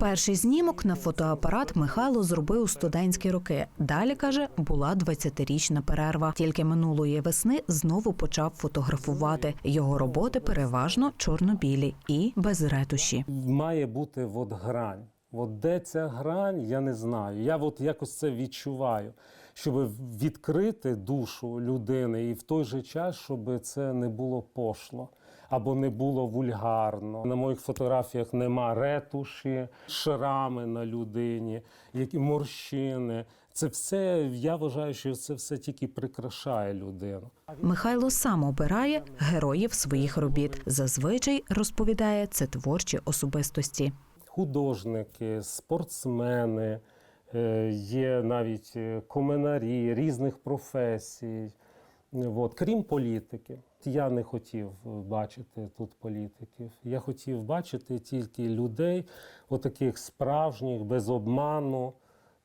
Перший знімок на фотоапарат Михайло зробив у студентські роки. Далі каже, була 20-річна перерва. Тільки минулої весни знову почав фотографувати. Його роботи переважно чорно-білі і без ретуші. Має бути от грань. От де ця грань, я не знаю. Я от якось це відчуваю, щоб відкрити душу людини і в той же час, щоб це не було пошло або не було вульгарно. На моїх фотографіях нема ретуші, шрами на людині, які морщини. Це все, я вважаю, що це все тільки прикрашає людину. Михайло сам обирає героїв своїх робіт. Зазвичай розповідає це творчі особистості. художники, спортсмени, е, є навіть е, коминарі різних професій. От, крім політики. Я не хотів бачити тут політиків. Я хотів бачити тільки людей, отаких справжніх, без обману.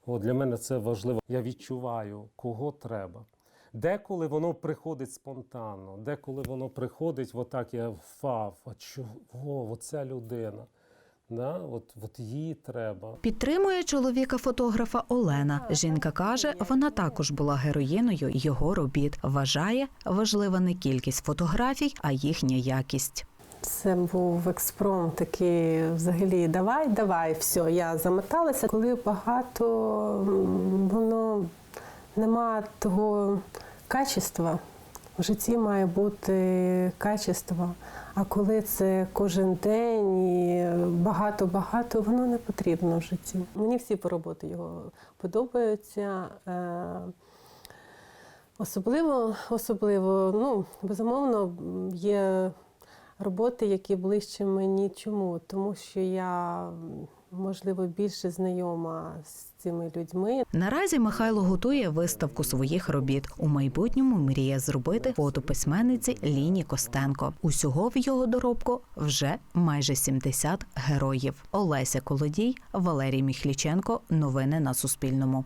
От для мене це важливо. Я відчуваю, кого треба. Деколи воно приходить спонтанно, деколи воно приходить, отак я впав, чого, оця людина. Да? От, от її треба. Підтримує чоловіка фотографа Олена. Жінка каже, вона також була героїною його робіт. Вважає, важлива не кількість фотографій, а їхня якість. Це був експромт такий взагалі давай, давай, все, я замоталася. Коли багато воно нема того качества. В житті має бути качество. А коли це кожен день і багато-багато, воно не потрібно в житті. Мені всі по роботи його подобаються. Е, Особливо, особливо, ну, безумовно, є роботи, які ближче мені. Чому? Тому що я, можливо, більше знайома з цими людьми. Наразі Михайло готує виставку своїх робіт. У майбутньому мріє зробити фото письменниці Ліні Костенко. Усього в його доробку вже майже 70 героїв. Олеся Колодій, Валерій Міхліченко. Новини на Суспільному.